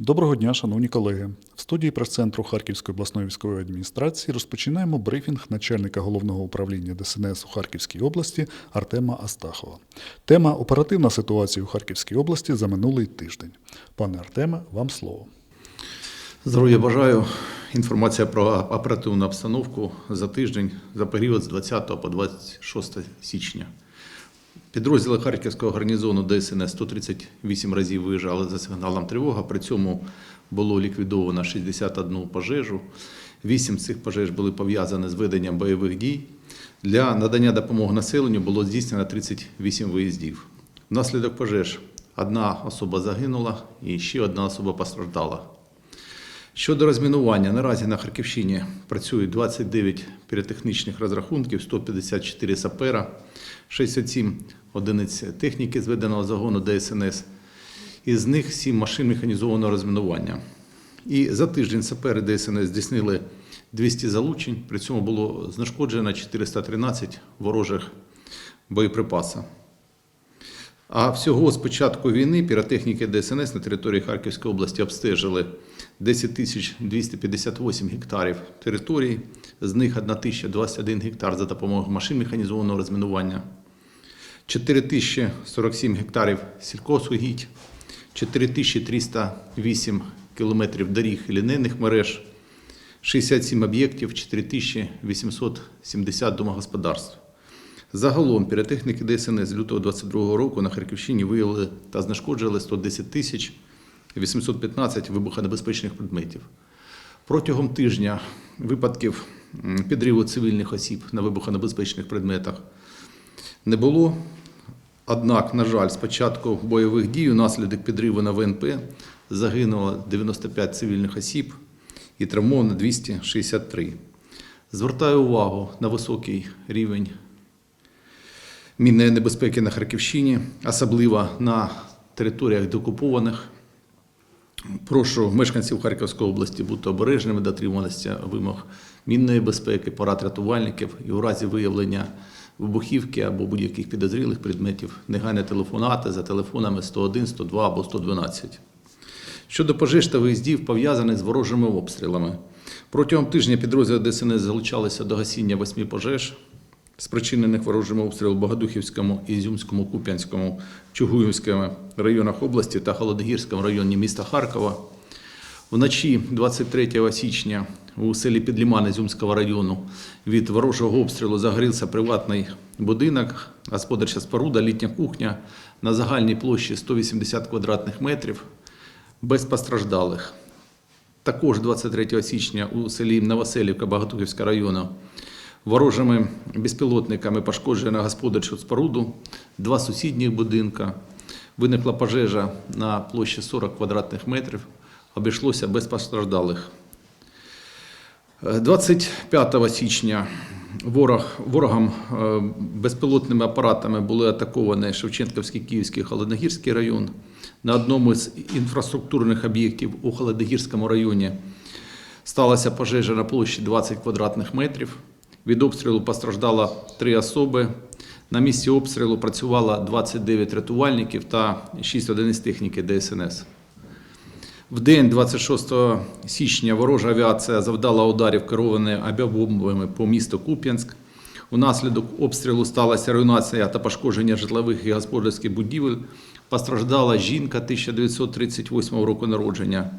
Доброго дня, шановні колеги. В студії прес-центру Харківської обласної військової адміністрації розпочинаємо брифінг начальника головного управління ДСНС у Харківській області Артема Астахова. Тема оперативна ситуація у Харківській області за минулий тиждень. Пане Артеме, вам слово. Здоров'я бажаю. Інформація про оперативну обстановку за тиждень за період з 20 по 26 січня. Підрозділи Харківського гарнізону ДСНС 138 разів виїжджали за сигналом тривога. При цьому було ліквідовано 61 пожежу. Вісім цих пожеж були пов'язані з веденням бойових дій. Для надання допомоги населенню було здійснено 38 виїздів. Внаслідок пожеж одна особа загинула і ще одна особа постраждала. Щодо розмінування, наразі на Харківщині працюють 29 піротехнічних розрахунків, 154 сапера, 67 одиниць техніки зведеного загону ДСНС, із них 7 машин механізованого розмінування. І за тиждень сапери ДСНС здійснили 200 залучень, при цьому було знешкоджено 413 ворожих боєприпасів. А всього з початку війни піротехніки ДСНС на території Харківської області обстежили 10 тисяч 258 гектарів території, з них 1021 гектар за допомогою машин механізованого розмінування, 4047 гектарів сількосугідь, 4308 кілометрів доріг і лінейних мереж, 67 об'єктів, 4870 домогосподарств. Загалом піротехніки ДСНС з лютого 2022 року на Харківщині виявили та знешкоджили 110 тисяч 815 вибухонебезпечних предметів. Протягом тижня випадків підриву цивільних осіб на вибухонебезпечних предметах не було. Однак, на жаль, з початку бойових дій унаслідок підриву на ВНП загинуло 95 цивільних осіб і травмовано 263. Звертаю увагу на високий рівень мінної небезпеки на Харківщині, особливо на територіях деокупованих. Прошу мешканців Харківської області бути обережними, дотримуватися вимог мінної безпеки, порад рятувальників і у разі виявлення вибухівки або будь-яких підозрілих предметів негайно телефонувати за телефонами 101, 102 або 112. Щодо пожеж та виїздів, пов'язаних з ворожими обстрілами. Протягом тижня підрозділи ДСНС залучалися до гасіння восьми пожеж, спричинених ворожими обстрілами в Богодухівському, Ізюмському, Куп'янському, Чугуївському районах області та Холодногірському районі міста Харкова. Вночі 23 січня у селі Підліман Ізюмського району від ворожого обстрілу загорівся приватний будинок, господарча споруда, літня кухня на загальній площі 180 квадратних метрів без постраждалих. Також 23 січня у селі Новоселівка Багатухівського району ворожими безпілотниками пошкоджено господарчу споруду, два сусідніх будинка. Виникла пожежа на площі 40 квадратних метрів, обійшлося без постраждалих. Е, 25 січня ворог, ворогом е, безпілотними апаратами були атаковані Шевченківський, Київський, Холодногірський район. На одному з інфраструктурних об'єктів у Холодногірському районі сталася пожежа на площі 20 квадратних метрів. Від обстрілу постраждало три особи. На місці обстрілу працювало 29 рятувальників та 6 одиниць техніки ДСНС. В день 26 січня ворожа авіація завдала ударів керованими авіабомбами по місту Куп'янськ. Унаслідок обстрілу сталася руйнація та пошкодження житлових і господарських будівель. Постраждала жінка 1938 року народження.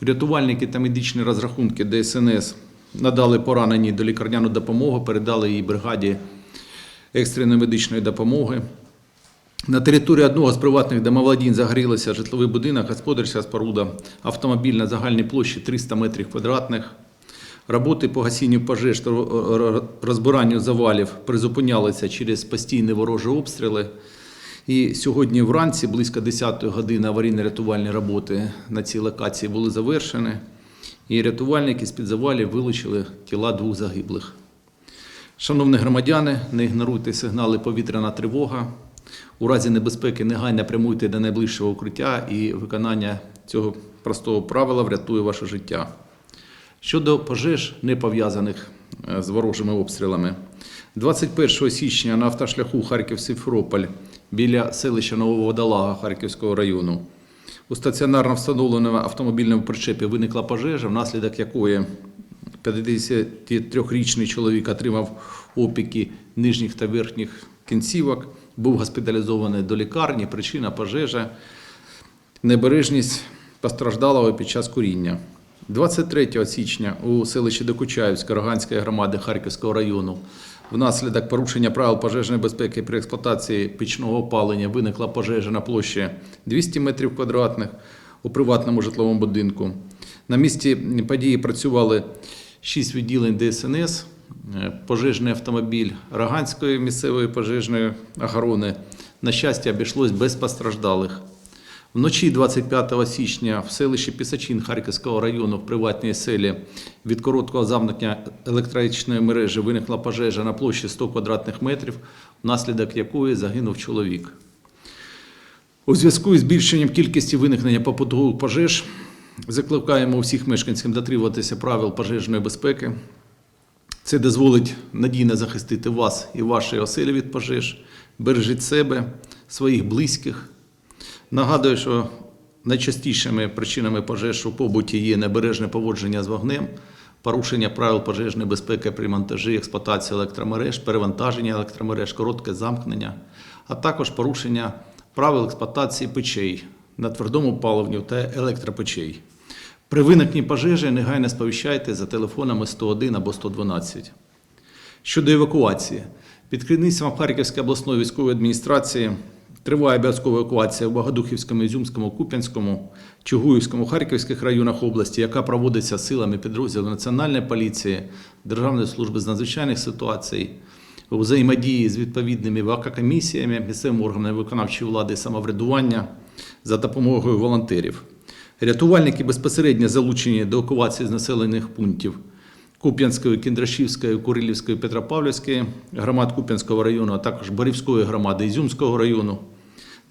Рятувальники та медичні розрахунки ДСНС надали поранені до лікарняну допомогу, передали її бригаді екстреної медичної допомоги. На території одного з приватних домовладінь загорілося житловий будинок, господарська споруда, автомобіль на загальній площі 300 метрів квадратних. Роботи по гасінню пожеж та розбиранню завалів призупинялися через постійні ворожі обстріли. І сьогодні вранці, близько 10-ї години, аварійно-рятувальні роботи на цій локації були завершені. І рятувальники з-під завалів вилучили тіла двох загиблих. Шановні громадяни, не ігноруйте сигнали повітряна тривога. У разі небезпеки негайно прямуйте до найближчого укриття і виконання цього простого правила врятує ваше життя. Щодо пожеж, не пов'язаних е, з ворожими обстрілами, 21 січня на автошляху Харків-Симферополь біля селища Нового Водолага Харківського району. У стаціонарно встановленому автомобільному причепі виникла пожежа, внаслідок якої 53-річний чоловік отримав опіки нижніх та верхніх кінцівок, був госпіталізований до лікарні. Причина пожежа небережність постраждалого під час куріння. 23 січня у селищі Докучаївська Роганської громади Харківського району внаслідок порушення правил пожежної безпеки при експлуатації пічного опалення виникла пожежа на площі 200 метрів квадратних у приватному житловому будинку. На місці події працювали 6 відділень ДСНС, пожежний автомобіль Роганської місцевої пожежної охорони. На щастя, обійшлось без постраждалих. Вночі 25 січня в селищі Пісачин Харківського району в приватній селі від короткого замкнення електричної мережі виникла пожежа на площі 100 квадратних метрів, внаслідок якої загинув чоловік. У зв'язку із збільшенням кількості виникнення побутових пожеж закликаємо усіх мешканців дотримуватися правил пожежної безпеки. Це дозволить надійно захистити вас і ваші оселі від пожеж. Бережіть себе, своїх близьких. Нагадую, що найчастішими причинами пожеж у побуті є небережне поводження з вогнем, порушення правил пожежної безпеки при монтажі, експлуатації електромереж, перевантаження електромереж, коротке замкнення, а також порушення правил експлуатації печей на твердому паливню та електропечей. При виникненні пожежі негайно сповіщайте за телефонами 101 або 112. Щодо евакуації, під керівництвом Харківської обласної військової адміністрації триває обов'язкова евакуація в Богодухівському, Ізюмському, Куп'янському, Чугуївському, Харківських районах області, яка проводиться силами підрозділів Національної поліції, Державної служби з надзвичайних ситуацій, у взаємодії з відповідними вакакомісіями, місцевими органами виконавчої влади самоврядування за допомогою волонтерів. Рятувальники безпосередньо залучені до евакуації з населених пунктів Куп'янської, Кіндрашівської, Курилівської, Петропавлівської громад Куп'янського району, а також Борівської громади Ізюмського району.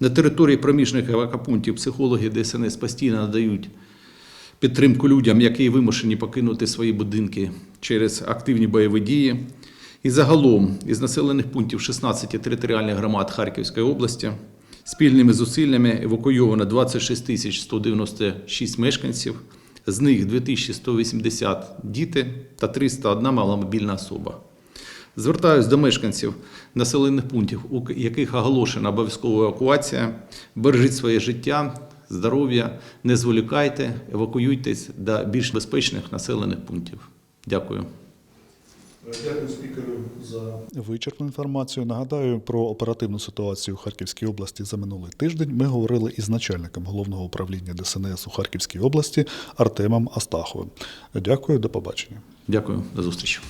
На території проміжних евакопунктів психологи ДСНС постійно надають підтримку людям, які вимушені покинути свої будинки через активні бойові дії. І загалом із населених пунктів 16 територіальних громад Харківської області спільними зусиллями евакуйовано 26 тисяч 196 мешканців, з них 2180 діти та 301 маломобільна особа. Звертаюсь до мешканців населених пунктів, у яких оголошена обов'язкова евакуація. Бережіть своє життя, здоров'я, не зволікайте, евакуюйтесь до більш безпечних населених пунктів. Дякую. Дякую спікеру за вичерпну інформацію. Нагадаю про оперативну ситуацію у Харківській області за минулий тиждень. Ми говорили із начальником головного управління ДСНС у Харківській області Артемом Астаховим. Дякую, до побачення. Дякую, до зустрічі.